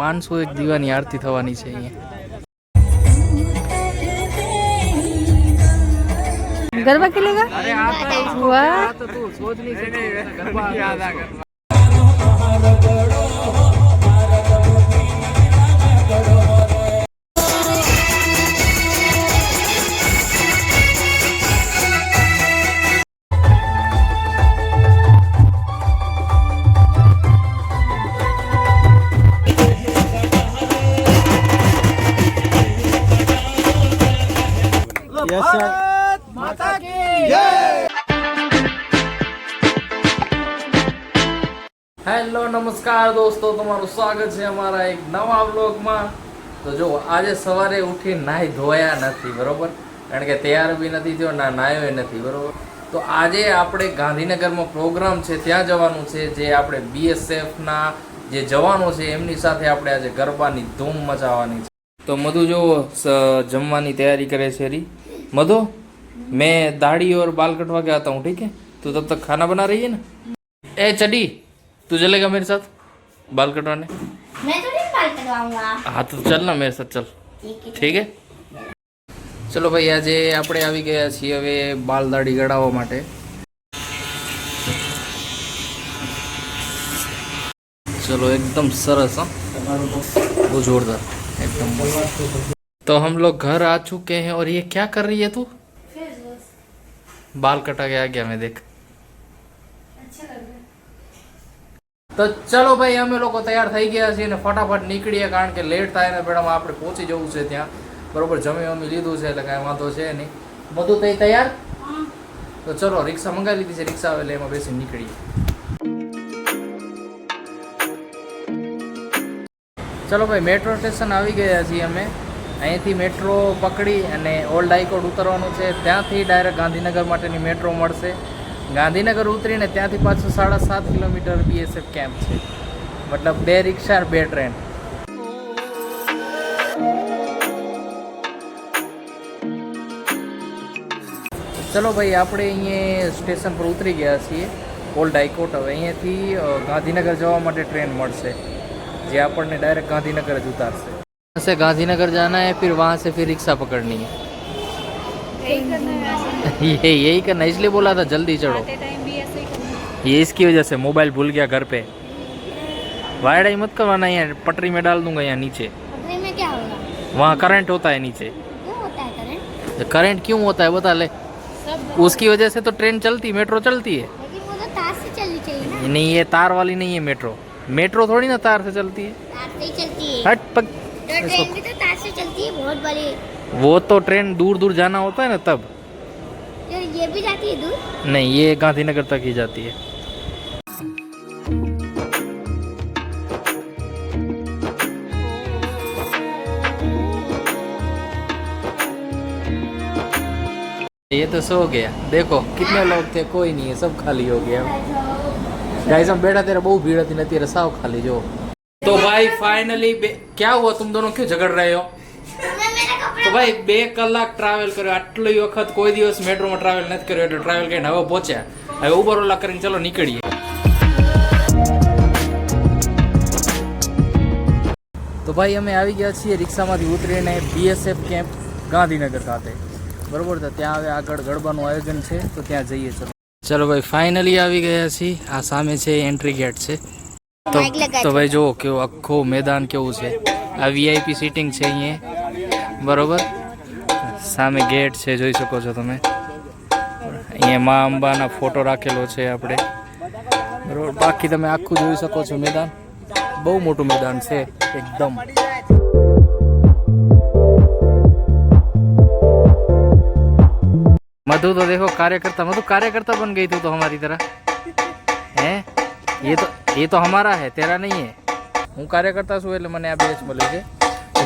પાંચસો એક દીવાની આરતી થવાની છે અહીંયા ગરબા કે લેગા અરે આ તો વાહ તો તું સોચ નહીં શકે ગરબા હેલો નમસ્કાર દોસ્તો તમારું સ્વાગત છે અમારા એક નવા વ્લોગમાં તો જો આજે સવારે ઉઠી નાહી ધોયા નથી બરોબર કારણ કે તૈયાર બી નથી થયો ના નાહ્યો નથી બરોબર તો આજે આપણે ગાંધીનગરમાં પ્રોગ્રામ છે ત્યાં જવાનું છે જે આપણે બીએસએફના જે જવાનો છે એમની સાથે આપણે આજે ગરબાની ધૂમ મચાવવાની છે તો મધુ જો જમવાની તૈયારી કરે છે રી મધુ મેં દાઢી ઓર બાલ કટવા ગયા હતા હું ઠીક હે તું તબ તક ખાના બના રહીએ ને એ ચડી तू चलेगा मेरे साथ बाल कटवाने मैं तो नहीं बाल कटवाऊंगा हाँ तो चल ना मेरे साथ चल ठीक है चलो भाई आज आप गया हमें बाल दाढ़ी બાલ चलो एकदम सरस ચલો એકદમ સરસ હા तो हम लोग घर आ चुके हैं और ये क्या कर रही है तू बाल कटा गया क्या मैं देख તો ચલો ભાઈ અમે લોકો તૈયાર થઈ ગયા છીએ અને ફટાફટ નીકળીએ કારણ કે લેટ થાય ને મેડમ આપણે પહોંચી જવું છે ત્યાં બરોબર જમી અમી લીધું છે એટલે કાંઈ વાંધો છે નહીં બધું તઈ તૈયાર તો ચલો રિક્ષા મંગાવી લીધી છે રિક્ષા એટલે એમાં બેસી નીકળીએ ચલો ભાઈ મેટ્રો સ્ટેશન આવી ગયા છીએ અમે અહીંથી મેટ્રો પકડી અને ઓલ્ડ હાઈકોર્ટ ઉતરવાનું છે ત્યાંથી ડાયરેક્ટ ગાંધીનગર માટેની મેટ્રો મળશે गांधीनगर उतरी ने त्याँ पास साढ़ा सात किलोमीटर बीएसएफ कैम्प है मतलब बे रिक्शा बे ट्रेन चलो भाई आप स्टेशन पर उतरी गया ओल्ड डाइकोट हम अँ थी गांधीनगर जवा ट्रेन मैसे जे अपन डायरेक्ट गांधीनगर उतार से गांधीनगर जाना है फिर वहाँ से फिर रिक्शा पकड़नी है यही करना है ये यही करना इसलिए बोला था जल्दी चढ़ो ये इसकी वजह से मोबाइल भूल गया घर पे वायर मत करवाना यहाँ पटरी में डाल दूंगा यहाँ नीचे में क्या होगा वहाँ करंट होता है नीचे होता है करंट तो क्यों होता है बता ले उसकी वजह से तो ट्रेन चलती मेट्रो चलती है तो नहीं ये तार वाली नहीं है मेट्रो मेट्रो थोड़ी ना तार से चलती है तार से ही चलती है हट पक तो ट्रेन भी तो तार से चलती है बहुत बड़ी वो तो ट्रेन दूर दूर जाना होता है ना तब यार ये भी जाती है दूर नहीं ये गांधीनगर तक ही जाती है ये तो सो गया देखो कितने लोग थे कोई नहीं है सब खाली हो गया गाइस हम बैठा तेरा बहुत भीड़ थी ना तेरा साव खाली जो तो भाई फाइनली क्या हुआ तुम दोनों क्यों झगड़ रहे हो ભાઈ બે કલાક ટ્રાવેલ કર્યો આટલી વખત કોઈ દિવસ મેટ્રોમાં ટ્રાવેલ નથી કર્યો એટલે ટ્રાવેલ કરીને હવે પહોંચ્યા હવે ઉબર ઓલા કરીને ચલો નીકળીએ તો ભાઈ અમે આવી ગયા છીએ રિક્ષામાંથી ઉતરીને બીએસએફ કેમ્પ ગાંધીનગર ખાતે બરોબર છે ત્યાં હવે આગળ ગરબાનું આયોજન છે તો ત્યાં જઈએ ચલો ચલો ભાઈ ફાઇનલી આવી ગયા છીએ આ સામે છે એન્ટ્રી ગેટ છે તો તો ભાઈ જુઓ કેવું આખું મેદાન કેવું છે આ વીઆઈપી સીટિંગ છે અહીંયા બરોબર સામે ગેટ છે જોઈ શકો છો તમે અહીંયા મા અંબાના ફોટો રાખેલો છે આપણે બરોબર બાકી તમે આખું જોઈ શકો છો મેદાન બહુ મોટું મેદાન છે એકદમ મધુ તો દેખો કાર્યકર્તા મધુ કાર્યકર્તા बन ગઈ તું તો અમારી तरह હે એ તો એ તો અમારા હે તેરા નહીં હે હું કાર્યકર્તા છું એટલે મને આ બેચ મળે છે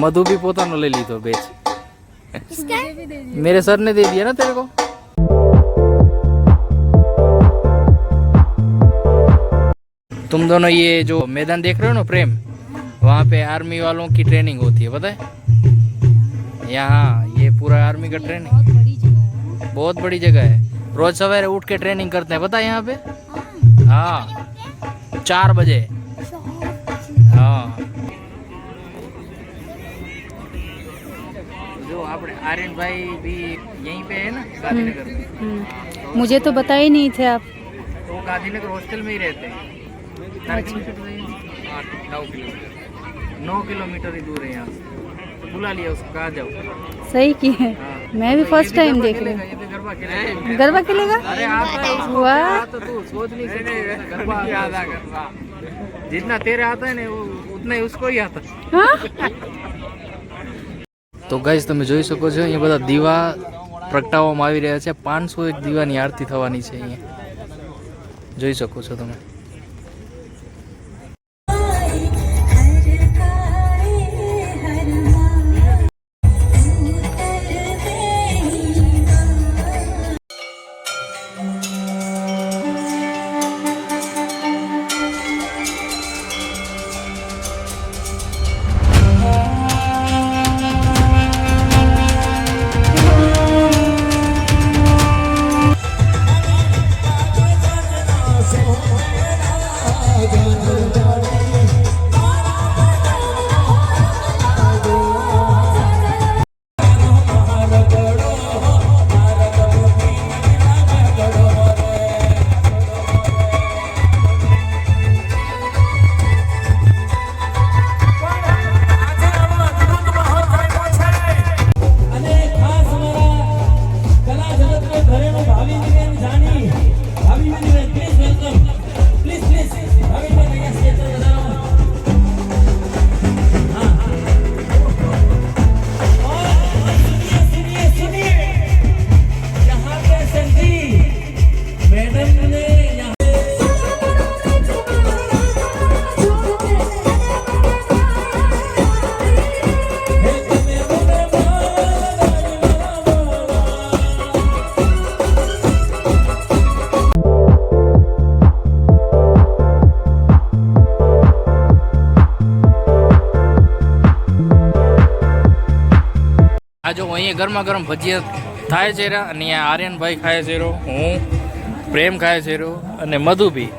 मधु भी पोता नो ले ली तो बेच मेरे सर ने दे दिया ना तेरे को तुम दोनों ये जो मैदान देख रहे हो ना प्रेम वहाँ पे आर्मी वालों की ट्रेनिंग होती है पता है यहाँ ये पूरा आर्मी का ट्रेनिंग बहुत बड़ी जगह है रोज सवेरे उठ के ट्रेनिंग करते हैं पता है यहाँ पे हाँ, हाँ। चार बजे जो आपने आर्यन भाई भी यहीं पे है ना हम्म, गांधीनगर में हम्म। हाँ, तो मुझे तो बता ही नहीं थे आप तो वो गांधीनगर हॉस्टल में ही रहते हैं अच्छा। हाँ, नौ किलोमीटर नौ किलोमीटर ही दूर है यहाँ से बुला लिया उसको कहा जाओ सही की है हाँ। मैं भी फर्स्ट तो टाइम देख रही हूँ गरबा खेलेगा जितना तेरे आता है ना उतना ही उसको ही आता તો ગાઈઝ તમે જોઈ શકો છો અહીંયા બધા દીવા પ્રગટાવવામાં આવી રહ્યા છે પાંચસો એક દીવાની આરતી થવાની છે અહીંયા જોઈ શકો છો તમે અહીંયા ગરમા ગરમ ભજીયા થાય છે અને અહીંયા આર્યનભાઈ ખાય છે હું પ્રેમ ખાય છે અને મધુભી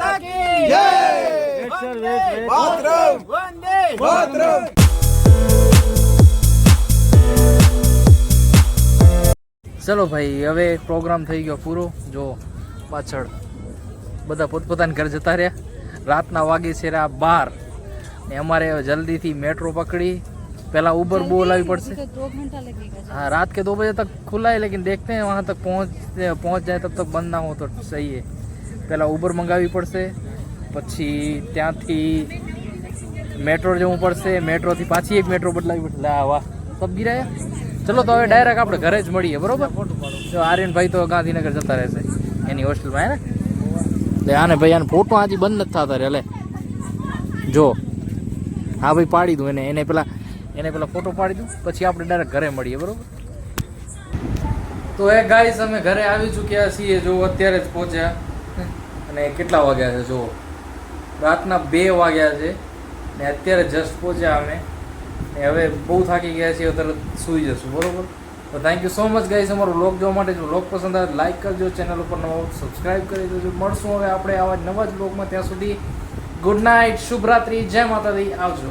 ताकी जय रेड रेड मातरम वंदे मातरम चलो भाई अबे प्रोग्राम થઈ ગયો પૂરો જો પાછળ બધા પોતાતાન કર જતા રહ્યા રાતના વાગે છેરા બાર ને અમારે જલ્દી થી મેટ્રો પકડી પેલા Uber બોલાવી પડશે 2 કલાક લાગીગા હા રાત કે 2 બજે તક ખુલા હે લેકિન દેખતે હે વહા તક પહોંચ પહોંચ જાય તબ તક બંધ ના હો તો સહી હે પહેલાં ઉબર મંગાવી પડશે પછી ત્યાંથી મેટ્રો જવું પડશે મેટ્રોથી પાછી એક મેટ્રો બદલાવી પડશે લા વાહ સબ ગીરાયા ચલો તો હવે ડાયરેક્ટ આપણે ઘરે જ મળીએ બરોબર જો આર્યનભાઈ તો ગાંધીનગર જતા રહેશે એની હોસ્ટેલમાં હે ને એટલે આને ભાઈ આને ફોટો હજી બંધ નથી થતા રે જો હા ભાઈ પાડી દઉં એને એને પેલા એને પેલા ફોટો પાડી દઉં પછી આપણે ડાયરેક્ટ ઘરે મળીએ બરોબર તો એ ગાઈસ અમે ઘરે આવી ચૂક્યા છીએ જો અત્યારે જ પહોંચ્યા અને કેટલા વાગ્યા છે જુઓ રાતના બે વાગ્યા છે ને અત્યારે જસ્ટ પહોંચ્યા અમે ને હવે બહુ થાકી ગયા છીએ અત્યારે સૂઈ જશું બરાબર તો thank you so much guys અમારું લોક જોવા માટે જો લોક પસંદ આવે લાઇક કરજો ચેનલ ઉપર નવો સબસ્ક્રાઇબ કરી દેજો મળશું હવે આપણે આવા નવા જ લોકમાં ત્યાં સુધી ગુડ નાઇટ શુભરાત્રી જય માતાજી આવજો